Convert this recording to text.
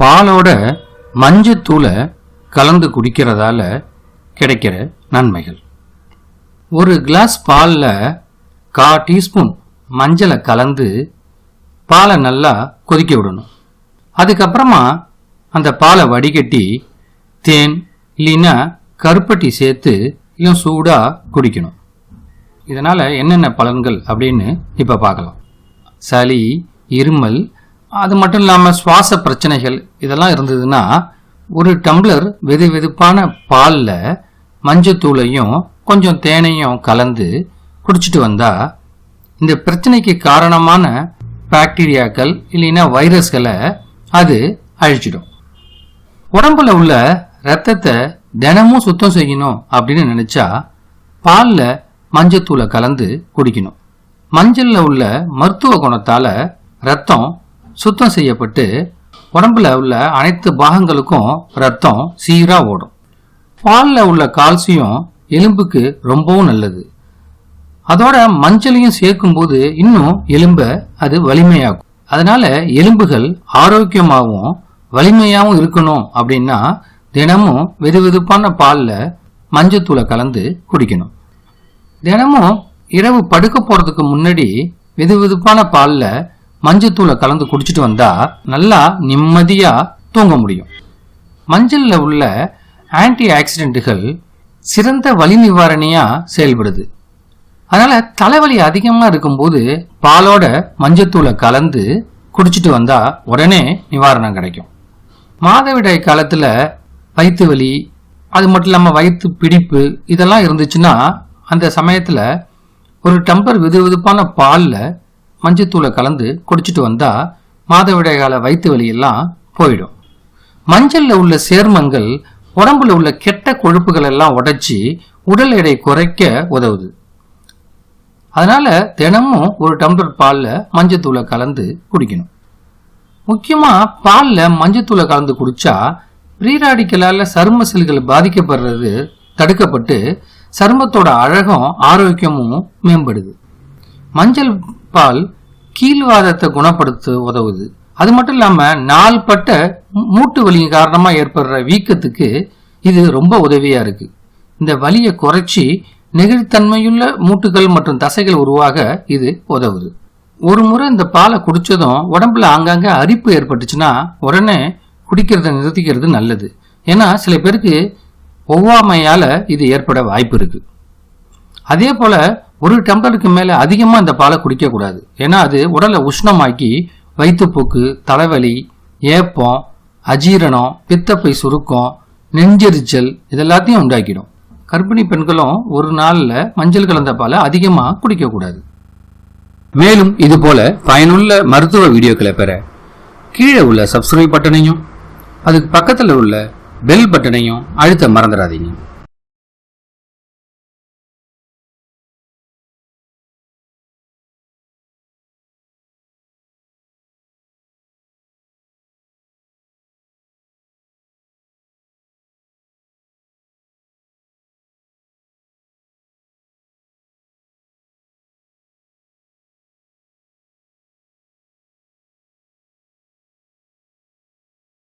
பாலோட மஞ்சத்தூளை கலந்து குடிக்கிறதால கிடைக்கிற நன்மைகள். ஒரு கிளாஸ் பாலில் கா டீஸ்பூன் மஞ்சளை கலந்து பாலை நல்லா கொதிக்க விடணும். அதுக்கப்புறமா அந்த பாலை வடிகட்டி தேன் இல்லைன்னா கருப்பட்டி சேர்த்து இயும் சூடாக குடிக்கணும். இதனால் என்னென்ன பலன்கள் அப்படின்னு இப்போ பார்க்கலாம். சளி இருமல் அது மட்டும் இல்லாமல் சுவாச பிரச்சனைகள் இதெல்லாம் இருந்ததுன்னா ஒரு டம்ளர் வெது வெதுப்பான பாலில் மஞ்சத்தூளையும் கொஞ்சம் தேனையும் கலந்து குடிச்சிட்டு வந்தா இந்த பிரச்சனைக்கு காரணமான பாக்டீரியாக்கள் இல்லைன்னா வைரஸ்களை அது அழிச்சிடும். உடம்புல உள்ள ரத்தத்தை தினமும் சுத்தம் செய்யணும் அப்படின்னு நினச்சா பாலில் மஞ்சத்தூளை கலந்து குடிக்கணும். மஞ்சளில் உள்ள மருத்துவ குணத்தால் ரத்தம் சுத்தம் செய்யப்பட்டு உடம்புல உள்ள அனைத்து பாகங்களுக்கும் ரத்தம் சீராக ஓடும். பாலில் உள்ள கால்சியம் எலும்புக்கு ரொம்பவும் நல்லது. அதோட மஞ்சளையும் சேர்க்கும்போது இன்னும் எலும்பை அது வலிமையாகும். அதனால எலும்புகள் ஆரோக்கியமாகவும் வலிமையாகவும் இருக்கணும் அப்படின்னா தினமும் வெது வெதுப்பான பாலில் மஞ்சத்தூளை கலந்து குடிக்கணும். தினமும் இரவு படுக்க போகிறதுக்கு முன்னாடி வெது வெதுப்பான பாலில் மஞ்சத்தூளை கலந்து குடிச்சிட்டு வந்தா நல்லா நிம்மதியா தூங்க முடியும். மஞ்சள்ல உள்ள ஆன்டி ஆக்சிடென்ட்டுகள் சிறந்த வலி நிவாரணியா செயல்படுது. அதனால தலைவலி அதிகமா இருக்கும்போது பாலோட மஞ்சத்தூளை கலந்து குடிச்சிட்டு வந்தா உடனே நிவாரணம் கிடைக்கும். மாதவிடாய் காலத்துல வயிற்று வலி அது மட்டும் இல்லாமல் வயிற்று பிடிப்பு இதெல்லாம் இருந்துச்சுன்னா அந்த சமயத்தில் ஒரு டம்பர் வெது வெதுப்பான பாலில் மஞ்சத்தூளை கலந்து குடிச்சிட்டு வந்தா மாதவிடாய் கால வயிற்று வலியெல்லாம் போயிடும். மஞ்சள்ல உள்ள சேர்மங்கள் உடம்புல உள்ள கெட்ட கொழுப்புகள் எல்லாம் உடைச்சி உடல் எடை குறைக்க உதவுது. அதனால தினமும் ஒரு டம்ளர் பாலில் மஞ்சத்தூளை கலந்து குடிக்கணும். முக்கியமாக பாலில் மஞ்சத்தூளை கலந்து குடிச்சா ப்ரீராடிக்கலால் சரும செல்கள் பாதிக்கப்படுறது தடுக்கப்பட்டு சருமத்தோட அழகும் ஆரோக்கியமும் மேம்படுது. மஞ்சள் பால் கீழ்வாதத்தை குணப்படுத்த உதவுது. அது மட்டும் இல்லாமல் நாள்பட்ட மூட்டு வலி காரணமாக ஏற்படுற வீக்கத்துக்கு இது ரொம்ப உதவியாக இருக்குது இந்த வலியை குறைச்சி நெகிழ்த்தன்மையுள்ள மூட்டுகள் மற்றும் தசைகள் உருவாக இது உதவுது. ஒரு முறை இந்த பாலை குடித்ததும் உடம்புல ஆங்காங்கே அரிப்பு ஏற்பட்டுச்சுன்னா உடனே குடிக்கிறத நிறுத்திக்கிறது நல்லது. ஏன்னா சில பேருக்கு ஒவ்வாமையால் இது ஏற்பட வாய்ப்பு இருக்குது அதே போல் ஒரு டம்ளருக்கு மேல அதிகமா இந்த பாலை குடிக்க கூடாது ஏன்னா அது உடலை உஷ்ணமாக்கி வயிற்றுப்போக்கு தலைவலி ஏப்பம் அஜீரணம் பித்தப்பை சுருக்கம் நெஞ்செரிச்சல் இதெல்லாத்தையும் உண்டாக்கிடும். கர்ப்பிணி பெண்களும் ஒரு நாளில் மஞ்சள் கலந்த பாலை அதிகமா குடிக்க கூடாது மேலும் இது போல பயனுள்ள மருத்துவ வீடியோக்களை பெற கீழே உள்ள சப்ஸ்கிரைப் பட்டனையும் அதுக்கு பக்கத்தில் உள்ள பெல் பட்டனையும் அழுத்த மறந்துடாதீங்க.